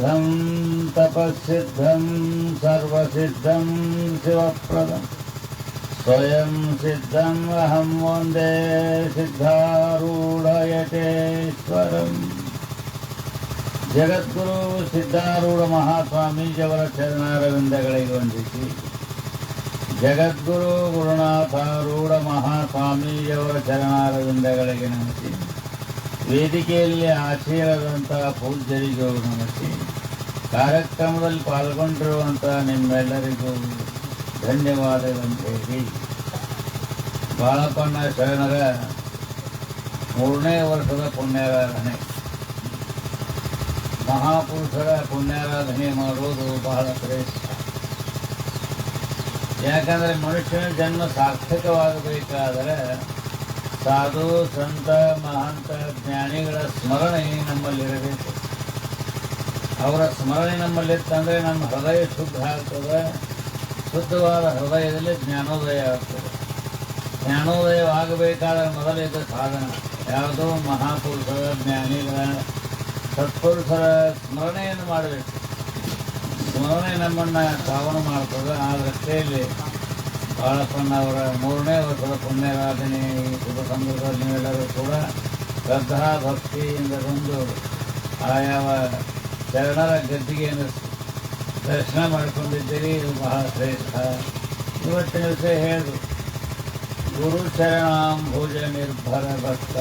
सिद्धं तपःसिद्धं सर्वसिद्धं शिवप्रदम् स्वयं सिद्धम् अहं वन्दे ಸಿದ್ಧಾರೂಢಯತೇಶ್ವರಂ ಜಗದ್ಗುರು ಸಿದ್ಧಾರೂಢ ಮಹಾಸ್ವಾಮೀಜಿಯವರ ಚರಣಾರವಿಂದಗಳಿಗೆ ವಂದಿಸಿ ಜಗದ್ಗುರು ಗುರುನಾಥಾರೂಢ ಮಹಾಸ್ವಾಮೀಜಿಯವರ ಚರಣಾರವಿಂದಗಳಿಗೆ ನಮಿಸಿ ವೇದಿಕೆಯಲ್ಲಿ ಆಶೀರ್ವಾದಂತಹ ಪೂಜ್ಯರಿಗೂ ನಮಿಸಿ ಕಾರ್ಯಕ್ರಮದಲ್ಲಿ ಪಾಲ್ಗೊಂಡಿರುವಂಥ ನಿಮ್ಮೆಲ್ಲರಿಗೂ ಧನ್ಯವಾದಗಳಂತ ಹೇಳಿ ಬಾಳಪ್ಪನ ಶರಣರ ಮೂರನೇ ವರ್ಷದ ಪುಣ್ಯಾರಾಧನೆ. ಮಹಾಪುರುಷರ ಪುಣ್ಯಾರಾಧನೆ ಮಾಡುವುದು ಬಹಳ ಶ್ರೇಷ್ಠ. ಯಾಕಂದರೆ ಮನುಷ್ಯನ ಜನ್ಮ ಸಾರ್ಥಕವಾಗಬೇಕಾದರೆ ಸಾಧು, ಸಂತ, ಮಹಾಂತ, ಜ್ಞಾನಿಗಳ ಸ್ಮರಣೆ ನಮ್ಮಲ್ಲಿರಬೇಕು. ಅವರ ಸ್ಮರಣೆ ನಮ್ಮಲ್ಲಿತ್ತಂದರೆ ನಮ್ಮ ಹೃದಯ ಶುದ್ಧ ಆಗ್ತದೆ. ಶುದ್ಧವಾದ ಹೃದಯದಲ್ಲಿ ಜ್ಞಾನೋದಯ ಆಗ್ತದೆ. ಜ್ಞಾನೋದಯವಾಗಬೇಕಾದ್ರೆ ಮೊದಲಿದ್ದ ಸಾಧನ. ಯಾವುದೋ ಮಹಾಪುರುಷರ ಜ್ಞಾನಿಗಳ ಸತ್ಪುರುಷರ ಸ್ಮರಣೆಯನ್ನು ಮಾಡಬೇಕು. ಸ್ಮರಣೆ ನಮ್ಮನ್ನು ಪಾವನ ಮಾಡ್ತದೆ. ಆ ದೃಷ್ಟಿಯಲ್ಲಿ ಬಾಳಪ್ಪಣ್ಣ ಅವರ ಮೂರನೇ ವರ್ಷದ ಪುಣ್ಯರಾಧನೆ ಈ ಶುಭ ಸಂದರ್ಭದಲ್ಲಿ ನೀವೆಲ್ಲರೂ ಕೂಡ ಶ್ರದ್ಧಾ ಭಕ್ತಿಯಿಂದ ಬಂದು ಆಯಾವ ಶರಣರ ಗದ್ದಿಗೆಯನ್ನು ದರ್ಶನ ಮಾಡಿಕೊಂಡಿದ್ದೀರಿ ಇದು ಬಹಳ ಶ್ರೇಷ್ಠ ಇವತ್ತಿನ ವಿಷಯ ಹೇಳಿದ್ರು ಗುರು ಚರಣಾಂಭುಜ ನಿರ್ಭರ ಭಕ್ತ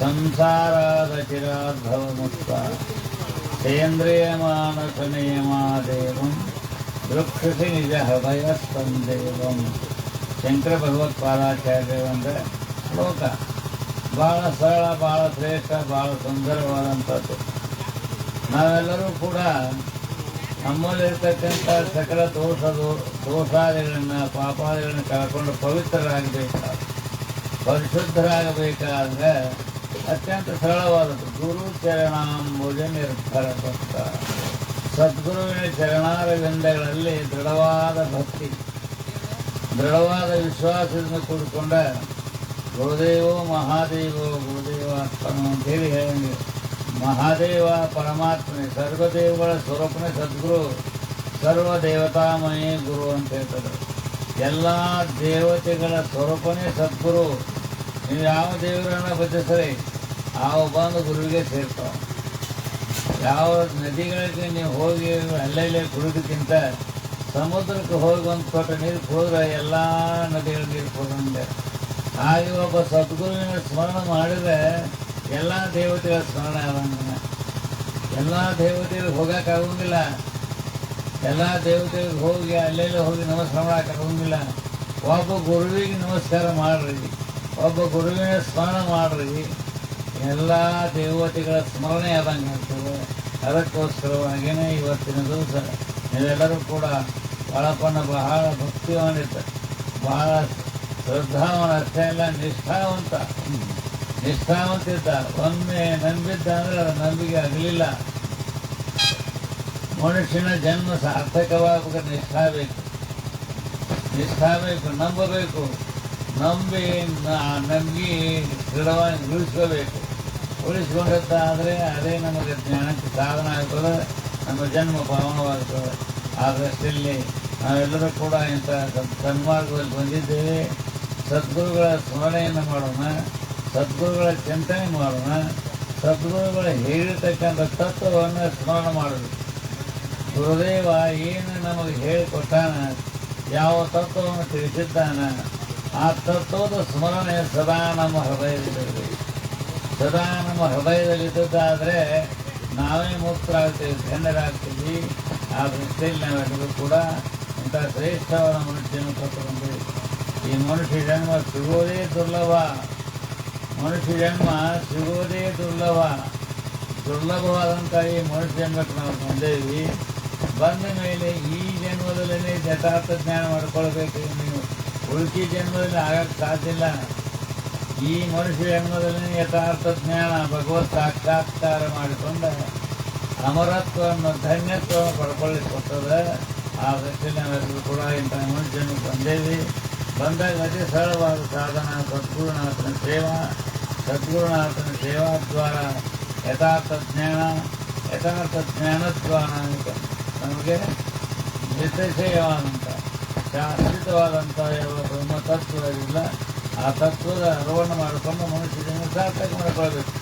ಸಂಸಾರದ ಚಿರಾದ್ಭವ ಮುಕ್ತ ಸೇಂದ್ರಿಯ ಮಾನಸ ನಿಯಮಾದೇವಂ ದೃಕ್ಷಸಿ ನಿಜ ಹೃದಯ ಸ್ಪಂದೇವಂ ಶಂಕರ ಭಗವತ್ಪಾದಾಚಾರ್ಯರಂದ ಶ್ಲೋಕ ಭಾಳ ಸರಳ ಭಾಳ ಶ್ರೇಷ್ಠ ಭಾಳ ಸುಂದರವಾದಂಥದ್ದು ನಾವೆಲ್ಲರೂ ಕೂಡ ನಮ್ಮಲ್ಲಿರ್ತಕ್ಕಂಥ ಸಕಲ ದೋಷ ದೋಷಾದಿಗಳನ್ನು ಪಾಪಾದಿಗಳನ್ನು ಕಳ್ಕೊಂಡು ಪವಿತ್ರರಾಗಬೇಕ? ಪರಿಶುದ್ಧರಾಗಬೇಕಾದ್ರೆ ಅತ್ಯಂತ ಸರಳವಾದದ್ದು. ಗುರು ಚರಣಾಂಬುಜ ಭಕ್ತ ಸದ್ಗುರುವಿನ ಚರಣಾರವಿಂದಗಳಲ್ಲಿ ದೃಢವಾದ ಭಕ್ತಿ, ದೃಢವಾದ ವಿಶ್ವಾಸದಿಂದ ಕೂಡಿಕೊಂಡ ಗುರುದೇವೋ ಮಹಾದೇವೋ ಗುರುದೇವ ಅಂತೇಳಿ ಹೇಳಿ ಮಹಾದೇವ ಪರಮಾತ್ಮನೇ, ಸರ್ವದೇವಗಳ ಸ್ವರೂಪನೇ ಸದ್ಗುರು ಸರ್ವ ದೇವತಾಮಯೇ ಗುರು ಅಂತ ಹೇಳ್ತಾರೆ. ಎಲ್ಲ ದೇವತೆಗಳ ಸ್ವರೂಪನೇ ಸದ್ಗುರು. ನೀವು ಯಾವ ದೇವರನ್ನ ಭಜಿಸರಿ ಆ ಬಂದು ಗುರುವಿಗೆ ಸೇರ್ತಾವ. ಯಾವ ನದಿಗಳಿಗೆ ನೀವು ಹೋಗಿ ಅಲ್ಲಲ್ಲೇ ಕುಡಿದಕ್ಕಿಂತ ಸಮುದ್ರಕ್ಕೆ ಹೋಗಿ ಒಂದು ಕೊಟ್ಟ ನೀರು ಹೋದ್ರೆ ಎಲ್ಲ ನದಿಗಳ ನೀರು ಕುಡಿದಂಗೆ. ಹಾಗೆ ಒಬ್ಬ ಸದ್ಗುರುವಿನ ಸ್ಮರಣ ಮಾಡಿದರೆ ಎಲ್ಲ ದೇವತೆಗಳ ಸ್ಮರಣೆ ಎಲ್ಲ ದೇವತೆಗಳಿಗೆ ಹೋಗೋಕ್ಕಾಗೋಂಗಿಲ್ಲ ಎಲ್ಲ ದೇವತೆಗಳಿಗೆ ಹೋಗಿ ಅಲ್ಲೆಲ್ಲ ಹೋಗಿ ನಮಸ್ಕಾರ ಮಾಡೋಕ್ಕಾಗೋಂಗಿಲ್ಲ ಒಬ್ಬ ಗುರುವಿಗೆ ನಮಸ್ಕಾರ ಮಾಡ್ರಿ. ಒಬ್ಬ ಗುರುವಿನ ಸ್ಮರಣ ಮಾಡ್ರಿ. ಎಲ್ಲ ದೇವತೆಗಳ ಸ್ಮರಣೆ ಆದಂಗೆ ಆಗ್ತದೆ. ಅದಕ್ಕೋಸ್ಕರವಾಗಿಯೇ ಇವತ್ತಿನ ದಿವಸ ನೀವೆಲ್ಲರೂ ಕೂಡ ಬಾಳಪ್ಪನ ಬಹಳ ಭಕ್ತಿವಾನಿತ ಬಹಳ ಶ್ರದ್ಧಾವನ ಅಷ್ಟೇ ಅಲ್ಲ ನಿಷ್ಠಾವಂತ. ನಿಷ್ಠಾವಂತಿದ್ದ. ಒಮ್ಮೆ ನಂಬಿದ್ದ ಅಂದ್ರೆ ಅದು ನಂಬಿಕೆ ಆಗಲಿಲ್ಲ. ಮನುಷ್ಯನ ಜನ್ಮ ಸಾರ್ಥಕವಾಗಬೇಕು ನಿಷ್ಠಾ ಬೇಕು. ನಿಷ್ಠಾ ಬೇಕು, ನಂಬಬೇಕು. ನಂಬಿ ನಂಬಿ, ದೃಢವಾಗಿ ಉಳಿಸ್ಕೋಬೇಕು. ಉಳಿಸ್ಕೊಂಡದ್ದಾದರೆ ಅದೇ ನಮಗೆ ಜ್ಞಾನಕ್ಕೆ ಸಾಧನ ಆಗ್ತದೆ, ನಮ್ಮ ಜನ್ಮ ಪಾವನವಾಗ್ತದೆ. ದೃಷ್ಟಿಯಲ್ಲಿ ನಾವೆಲ್ಲರೂ ಕೂಡ ಇಂಥ ಸನ್ಮಾರ್ಗದಲ್ಲಿ ಬಂದಿದ್ದೇವೆ. ಸದ್ಗುರುಗಳ ಸ್ಮರಣೆಯನ್ನು ಮಾಡೋಣ. ಸದ್ಗುರುಗಳ ಚಿಂತನೆ ಮಾಡೋಣ, ಸದ್ಗುರುಗಳ ಹೇಳಿರ್ತಕ್ಕಂಥ ತತ್ವವನ್ನು ಸ್ಮರಣ ಮಾಡಬೇಕು ಗುರುದೇವ ಏನು ನಮಗೆ ಹೇಳಿಕೊಟ್ಟಾನ, ಯಾವ ತತ್ವವನ್ನು ತಿಳಿಸಿದ್ದಾನ, ಆ ತತ್ವದ ಸ್ಮರಣೆ ಸದಾ ನಮ್ಮ ಹೃದಯದಲ್ಲಿರಬೇಕು ಸದಾ ನಮ್ಮ ಹೃದಯದಲ್ಲಿದ್ದದ್ದಾದರೆ ನಾವೇ ಮುಕ್ತರಾಗ್ತೀವಿ ಧನ್ಯರಾಗ್ತೀವಿ, ಆ ದೃಷ್ಟಿಯಲ್ಲಿ ನಾವೆಲ್ಲರೂ ಕೂಡ ಇಂಥ ಶ್ರೇಷ್ಠವಾದ ಮನುಷ್ಯನ ತತ್ವಗೊಂಡು ಈ ಮನುಷ್ಯ ಜನ್ಮ ಸಿಗೋದೇ ದುರ್ಲಭ. ಮನುಷ್ಯ ಜನ್ಮ ಸಿಗುವುದೇ ದುರ್ಲಭ. ದುರ್ಲಭವಾದಂಥ ಈ ಮನುಷ್ಯ ಜನ್ಮಕ್ಕೆ ನಾವು ಬಂದೇವಿ ಬಂದ ಮೇಲೆ ಈ ಜನ್ಮದಲ್ಲೇ ಯಥಾರ್ಥ ಜ್ಞಾನ ಮಾಡ್ಕೊಳ್ಬೇಕು. ನೀವು ಉಳ್ಕಿ ಜನ್ಮದಲ್ಲಿ ಆಗಕ್ಕೆ ಸಾಧ್ಯ ಇಲ್ಲ. ಈ ಮನುಷ್ಯ ಜನ್ಮದಲ್ಲಿ ಯಥಾರ್ಥ ಜ್ಞಾನ ಭಗವತ್ ಸಾಕ್ಷಾತ್ಕಾರ ಮಾಡಿಕೊಂಡ ಅಮರತ್ವವನ್ನು, ಧನ್ಯತ್ವವನ್ನು ಪಡ್ಕೊಳ್ಳಿಕೊಡ್ತದೆ ಆ ದೃಷ್ಟಿಯಲ್ಲಿ ನಾವೆಲ್ಲರೂ ಕೂಡ ಇಂಥ ಮನುಷ್ಯನಿಗೆ ಬಂದೇವಿ ಬಂದಾಗ ಅತಿ ಸರಳವಾದ ಸಾಧನ, ಸದ್ಗುರುನಾಥನ ಸೇವಾ ಸದ್ಗುರುನಾಥನ ಸೇವಾ ದ್ವಾರ ಯಥಾರ್ಥ ಜ್ಞಾನ, ಯಥಾರ್ಥ ಜ್ಞಾನದ್ವಾರ ಅಂತ. ನಮಗೆ ನಿರ್ದೇಶವಾದಂಥ ಶಾಶ್ವತವಾದಂಥ ಯಾವ ಬ್ರಹ್ಮ ತತ್ವವಿಲ್ಲ ಆ ತತ್ವದ ಅರಿವನ್ನು ಮಾಡಿಕೊಂಡು ಮನುಷ್ಯನ ಸಾರ್ಥಕ ಮಾಡಿಕೊಳ್ಬೇಕು.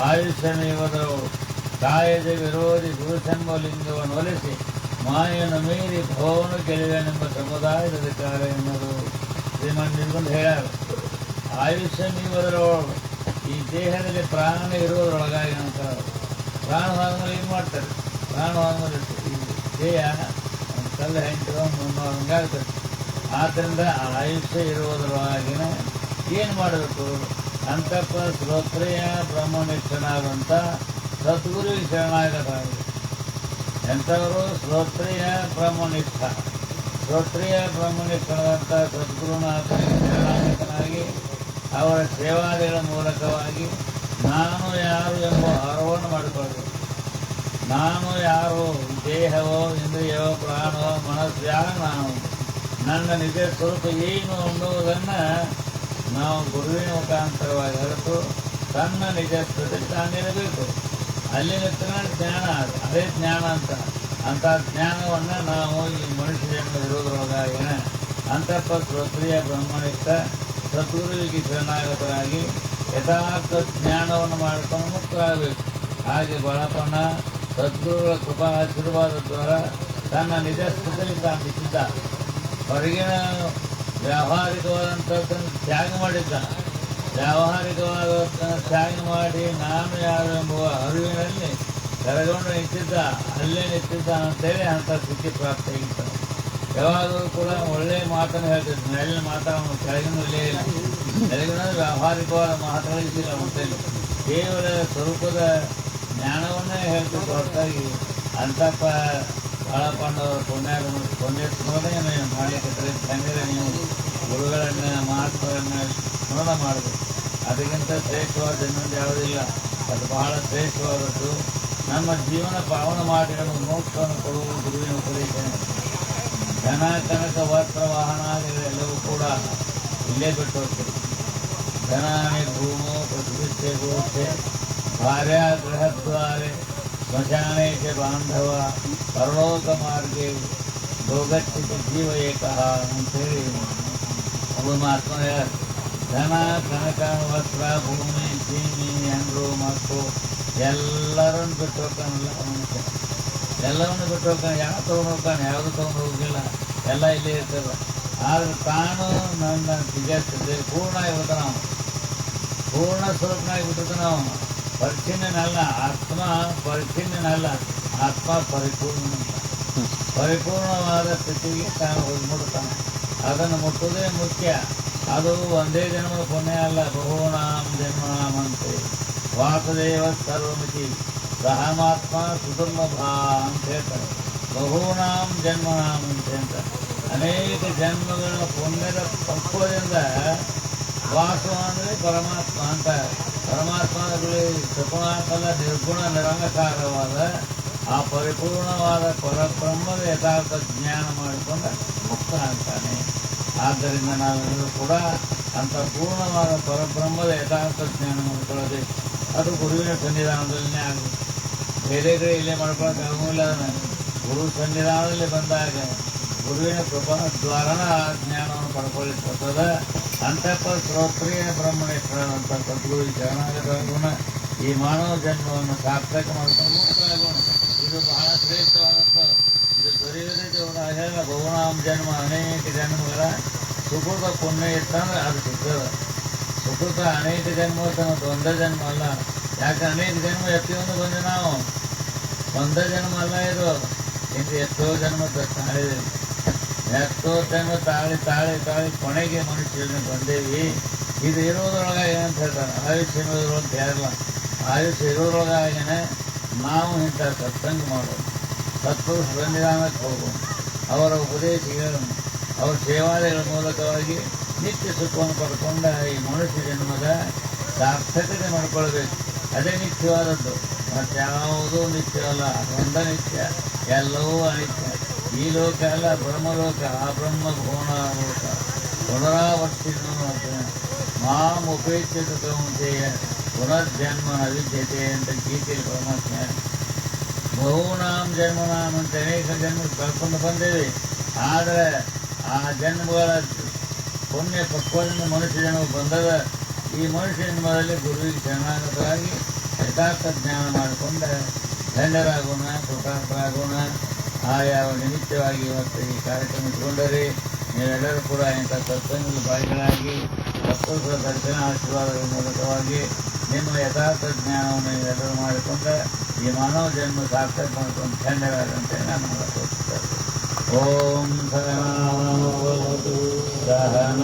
ಆಯುಷ್ಯಮೇವದರು ಕಾಯದ ವಿರೋಧಿ ಗುರುಸಂಬಲಿಂಗವನ್ನು ಒಲಿಸಿ ಮಾಯನ ಮೀರಿ ಭವನು ಗೆಲುವೆನೆಂಬ ಸಮುದಾಯದ ಅಧಿಕಾರ ಎನ್ನುವುದು. ನಿಲ್ಕೊಂಡು ಹೇಳ್ಯಾರ ಆಯುಷ್ಯ ನೀವದರೊಳಗೆ, ಈ ದೇಹದಲ್ಲಿ ಪ್ರಾಣ ಇರುವುದರೊಳಗಾಗಿ ಅಂತಾರೆ ಪ್ರಾಣ ಹೋದ್ಮೇಲೆ ಏನು ಮಾಡ್ತಾರೆ? ಪ್ರಾಣ ಹೋದ್ಮೇಲೆ ಈ ದೇಹ ಕಲ್ಲು ಹೆಂಟು ಹಂಗಾಗ್ತದೆ. ಆದ್ದರಿಂದ ಆಯುಷ್ಯ ಇರುವುದರೊಳಗಿನ ಏನು ಮಾಡಬೇಕು? ಅಂತಪ್ಪ ಶ್ರೋತ್ರಿಯ ಬ್ರಹ್ಮನಿಷ್ಠನಾದಂಥ ಸದ್ಗುರುವಿಗೆ ಶರಣಾಗತರಾಗಿದೆ ಎಂಥವರು? ಶ್ರೋತ್ರಿಯ ಬ್ರಹ್ಮನಿಷ್ಠ. ಶ್ರೋತ್ರಿಯ ಬ್ರಹ್ಮನಿಷ್ಠನಾದಂಥ ಸದ್ಗುರುನಾಥನಾಗಿ ಅವರ ಸೇವಾದಿಗಳ ಮೂಲಕವಾಗಿ ನಾನು ಯಾರು ಎಂಬ ಅರ್ಹವನ್ನು ಮಾಡಿಕೊಳ್ಳಬೇಕು. ನಾನು ಯಾರು, ದೇಹವೋ, ಇಂದ್ರಿಯವೋ, ಪ್ರಾಣವೋ, ಮನಸ್ಸು ಯಾರು ನಾನು? ನನ್ನ ನಿಜ ಸ್ವರೂಪ ಏನು ಅನ್ನುವುದನ್ನು ನಾವು ಗುರುವಿನ ಮುಖಾಂತರವಾಗಿ ಹೊರತು ತನ್ನ ನಿಜ ಸ್ಥಿತಿಯಲ್ಲಿ ತಾನಿರಬೇಕು ಅಲ್ಲಿನ ತನಕ ಜ್ಞಾನ. ಅದೇ ಜ್ಞಾನ ಅಂತ. ಅಂಥ ಜ್ಞಾನವನ್ನು ನಾವು ಈ ಮನುಷ್ಯ ಜನ್ಮ ಇರೋದ್ರೊಳಗಾಗಿನ ಅಂತಪ್ಪ ಶ್ರೋತ್ರಿಯ ಬ್ರಹ್ಮನಿಷ್ಠ, ಸದ್ಗುರುವಿಗೆ ಶರಣಾಗತರಾಗಿ ಯಥಾರ್ಥ ಜ್ಞಾನವನ್ನು ಮಾಡಿಕೊಂಡು ಮುಕ್ತರಾಗಬೇಕು. ಹಾಗೆ ಬಳಪಣ್ಣ ಸದ್ಗುರುಗಳ ಕೃಪಾ ಆಶೀರ್ವಾದ ದ್ವಾರ ತನ್ನ ನಿಜ ಸ್ಥಿತಿಯಲ್ಲಿ ನಿಂತಿದ್ದ ಹೊರಗಿನ ವ್ಯಾವಹಾರಿಕವಾದಂಥದ್ದನ್ನು ತ್ಯಾಗ ಮಾಡಿದ್ದ. ವ್ಯಾವಹಾರಿಕವಾದ ತ್ಯಾಗ ಮಾಡಿ ನಾನು ಯಾರು ಎಂಬುವ ಅರಿವಿನಲ್ಲಿ ಕರಗೊಂಡು ನಿಂತಿದ್ದ ಅಲ್ಲೇ ನಿಂತಿದ್ದ ಅಂತೇಳಿ ಅಂಥ ಸ್ಥಿತಿ ಪ್ರಾಪ್ತಿಯಾಗಿತ್ತು ಯಾವಾಗಲೂ ಕೂಡ ಒಳ್ಳೆಯ ಮಾತನ್ನು ಹೇಳ್ತಿದ್ದ ಮೇಲಿನ ಮಾತಾಡೋನು ಕೆಳಗಿನ ಒಳ್ಳೆಯ ಇಲ್ಲ. ಕೆಳಗಿನ ವ್ಯಾವಹಾರಿಕವಾದ ಮಾತಾಡಿದ್ದಿಲ್ಲ ಅಂತೇಳಿ ಕೇವಲ ಸ್ವರೂಪದ ಜ್ಞಾನವನ್ನೇ ಹೇಳ್ತಿದ್ದ ಹೊರತಾಗಿ ಅಂತಪ್ಪ ಬಾಳಪ್ಪಣ್ಣವರ ಪುಣ್ಯ ಪುಣ್ಯ ಸ್ಮರಣೆ ಮಾಡಲಿಕ್ಕೆ ತಂಗಿರ ನೀವು. ಗುರುಗಳನ್ನ, ಮಹಾತ್ಮರನ್ನ ಸ್ಮರಣ ಮಾಡಬೇಕು ಅದಕ್ಕಿಂತ ಶ್ರೇಷ್ಠವಾದ ಇನ್ನೊಂದು ಯಾವುದಿಲ್ಲ. ಅದು ಬಹಳ ಶ್ರೇಷ್ಠವಾದದ್ದು. ನಮ್ಮ ಜೀವನ ಪಾವನ ಮಾಡಿ ನಮಗೆ ಮೋಕ್ಷವನ್ನು ಕೊಡುವುದು ಗುರುವಿನ ಉಪದೇಶನೆ ಧನ ಕನಕ ವಸ್ತ್ರ ವಾಹನಾದಿಗಳೆಲ್ಲವೂ ಕೂಡ ಇಲ್ಲೇ ಬಿಟ್ಟು ಹೋಗ್ತದೆ ಧನಾನಿ ಭೂಮೋ ಪ್ರತಿಷ್ಠೆ ಗೋಷ್ಠೆ ಭಾರ್ಯ ಗೃಹದ್ವಾರೆ ಸ್ಮಶಾನೆ ಚ ಬಾಂಧವ ಪರಲೋಕ ಮಾರ್ಗೆ ಭೋಗಚ್ಚಿತ ಜೀವ ಏಕಃ ಅಂತೇಳಿ ಒಬ್ಬ ಮಹಾತ್ಮ ಹೇಳ್ಯಾರ. ಧನ ಕನಕ ವಸ್ತ್ರ ಭೂಮಿ ಜೀನಿ ಹೆಂಡ್ರು ಮಕ್ಕಳು ಎಲ್ಲರನ್ನು ಬಿಟ್ಟು ಹೋಗ್ತಾನಲ್ಲ ಅವನಿಗೆ ಎಲ್ಲವನ್ನು ಬಿಟ್ಟು ಹೋಗ್ತಾನೆ ಯಾವ ತೊಗೊಂಡು ಹೋಗ್ತಾನೆ ಯಾವುದು ತೊಗೊಂಡು ಹೋಗಿಲ್ಲ ಎಲ್ಲ ಇಲ್ಲೇ ಇರ್ತದೆ ಆದರೆ ತಾನು ನನ್ನ ನಿಜ ಸ್ಥಿತಿ ಪೂರ್ಣ ಆಗಿಬಿಡ್ತಾನ ಅವನು ಪೂರ್ಣ ಸ್ವರೂಪನಾಗಿ ಬಿಟ್ಟಿರ್ತಾನೆ ಅವನು ಪರಿಚಿನ್ನನಲ್ಲ ಆತ್ಮ ಪರಿಚಿನ್ನನಲ್ಲ. ಆತ್ಮ ಪರಿಪೂರ್ಣ ಪರಿಪೂರ್ಣವಾದ ಸ್ಥಿತಿಗೆ ತಾನು ಹೋಗಿ ಮುಡುತ್ತಾನೆ ಅದನ್ನು ಮುಟ್ಟುವುದೇ ಮುಖ್ಯ. ಅದು ಒಂದೇ ಜನ್ಮದ ಕೊನೆ ಅಲ್ಲ. ಬಹುನಾಮ್ ಜನ್ಮನಾಮ್ ಅಂತೆ ವಾಸುದೇವ ಸರ್ವಮಿತಿ ಸಹಮಾತ್ಮ ಸುದುರ್ಲಭ ಅಂತ ಹೇಳ್ತಾರೆ ಬಹುನಾಂ ಜನ್ಮನಾಮ್ ಅಂತೆ ಅಂತ ಅನೇಕ ಜನ್ಮಗಳ ಪುಣ್ಯದ ಪಕ್ವದಿಂದ ವಾಸು ಅಂದರೆ ಪರಮಾತ್ಮ ಅಂತ ಪರಮಾತ್ಮನಲ್ಲಿ ಸಗುಣಾಕಲ ನಿರ್ಗುಣ ನಿರಂಗಕಾರವಾದ ಆ ಪರಿಪೂರ್ಣವಾದ ಪರಬ್ರಹ್ಮದ ಯಥಾರ್ಥ ಜ್ಞಾನ ಮಾಡಿಕೊಂಡ ಮುಕ್ತ ಅಂತಾನೆ ಆದ್ದರಿಂದ ನಾವೆಲ್ಲರೂ ಕೂಡ ಅಂಥ ಪೂರ್ಣವಾದ ಪರಬ್ರಹ್ಮದ ಯಥಾರ್ಥ ಜ್ಞಾನ ಮಾಡಿಕೊಳ್ಳಬೇಕು ಅದು ಗುರುವಿನ ಸನ್ನಿಧಾನದಲ್ಲೇ ಆಗುತ್ತೆ ಬೇರೆ ಕಡೆ ಇಲ್ಲೇ. ಮಾಡ್ಕೊಳಕ್ಕೆ ನಾನು ಅದನ್ನು ಗುರು ಸನ್ನಿಧಾನದಲ್ಲಿ ಬಂದಾಗ ಗುರುವಿನ ಕೃಪಾ ದ್ವಾರನ ಆ ಜ್ಞಾನವನ್ನು ಪಡ್ಕೊಳ್ಳಿಕ್ಕೆ ಬರ್ತದ ಅಂತಪ್ಪ ಶ್ರೋತ್ರಿಯ ಬ್ರಹ್ಮಣೇಶ್ವರನಂತ ಸದ್ಗುರು ಶರಣಾಗತಗುಣ ಈ ಮಾನವ ಜನ್ಮವನ್ನು ಸಾರ್ಥಕ ಮಾಡ್ಕೊಂಡು ಇದು ಬಹಳ ಶ್ರೇಷ್ಠವಾದಂಥ ಇದು ದೊರೆಯದೇ ಹೇಳ ಬಹುನಾಮ ಜನ್ಮ ಅನೇಕ ಜನ್ಮಗಳ ಸುಖದ ಪುಣ್ಯ ಇತ್ತಂದ್ರೆ ಅದು ಸಿಗ್ತದೆ. ಸುಕೃತ ಅನೇಕ ಜನ್ಮ ದ್ವಂದ್ವ ಜನ್ಮ ಅಲ್ಲ. ಯಾಕೆ ಅನೇಕ ಜನ್ಮ ಎತ್ತಿಕೊಂಡು ಬಂದು ನಾವು? ಒಂದೇ ಜನ್ಮ ಅಲ್ಲ ಇದು. ಇಂದು ಎಷ್ಟೋ ಜನ್ಮ ತಾಳಿದೆ. ಎಷ್ಟೋ ಜನ್ಮ ತಾಳಿ ತಾಳಿ ತಾಳಿ ಕೊನೆಗೆ ಮನುಷ್ಯನ ಬಂದೇವಿ. ಇದು ಇರೋದ್ರೊಳಗೆ ಏನಂತ ಹೇಳ್ತಾರೆ? ಆಯುಷ್ಯ ಇರೋದ್ರೊಳಗೆ ಅಂತ ಯಾರಿಲ್ಲ ಆಯುಷ್ಯ ಇರೋದ್ರೊಳಗಾಗೇನೆ ನಾವು ಇಂಥ ಸತ್ಸಂಗ ಮಾಡೋದು. ಸತ್ಪುರುಷ ಸನ್ನಿಧಾನಕ್ಕೆ ಹೋಗೋಣ ಅವರ ಉಪದೇಶಗಳನ್ನು ಅವರ ಸೇವಾಲಯಗಳ ಮೂಲಕವಾಗಿ ನಿತ್ಯ ಸುಖವನ್ನು ಪಡ್ಕೊಂಡ ಈ ಮನುಷ್ಯ ಜನ್ಮದ ಸಾರ್ಥಕತೆ ಮಾಡಿಕೊಳ್ಬೇಕು. ಅದೇ ನಿತ್ಯವಾದದ್ದು. ಮತ್ತು ಯಾವುದೂ ನಿತ್ಯ ಅಲ್ಲ ಒಂದ ನಿತ್ಯ, ಎಲ್ಲವೂ ಅನಿತ್ಯ. ಈ ಲೋಕ ಅಲ್ಲ, ಬ್ರಹ್ಮಲೋಕ. ಆ ಬ್ರಹ್ಮ ಭುವನ ಲೋಕ. ಪುನರಾವರ್ತಿತ ಮಾಂ ಉಪೇಕ್ಷಿತ ಪುನರ್ಜನ್ಮ ಅವಿದ್ಯತೆ ಅಂತ ಗೀತೆಯಲ್ಲಿ ಪರಮಾತ್ಮ ಜನ್ಮ ನಾಮ ಅಂತ ಅನೇಕ ಜನ್ಮ ಕಳ್ಕೊಂಡು ಬಂದೇವೆ. ಆದರೆ ಆ ಜನ್ಮಗಳ ಪುಣ್ಯ ಪಕ್ವದಿಂದ ಮನುಷ್ಯ ಜನ್ಮ ಬಂದದ ಈ ಮನುಷ್ಯ ಜನ್ಮದಲ್ಲಿ ಗುರುವಿಗೆ ಶರಣಾಗತರಾಗಿ ಯಥಾರ್ಥ ಜ್ಞಾನ ಮಾಡಿಕೊಂಡು ಧನ್ಯರಾಗೋಣ ಕೃತಾರ್ಥರಾಗೋಣ ಆಯಾವ ನಿಮಿತ್ತವಾಗಿ ಇವತ್ತು ಈ ಕಾರ್ಯಕ್ರಮ ಇಟ್ಕೊಂಡರೆ ನೀವೆಲ್ಲರೂ ಕೂಡ ಇಂಥ ಸತ್ಸಂಗದ ಭಾಗಿಗಳಾಗಿ ಸತ್ಪುರುಷರ ದರ್ಶನ ಆಶೀರ್ವಾದಗಳ ಮೂಲಕವಾಗಿ ನಿಮ್ಮ ಯಥಾರ್ಥ ಜ್ಞಾನವನ್ನು ನೀವೆಲ್ಲರೂ ಮಾಡಿಕೊಂಡು ಈ ಮಾನವ ಜನ್ಮ ಸಾರ್ಥಕ ಮಾಡಿಕೊಂಡು ಧನ್ಯರಾದಂತೆ ನಾನು ತೋರಿಸುತ್ತಾರೆ ॐ धरण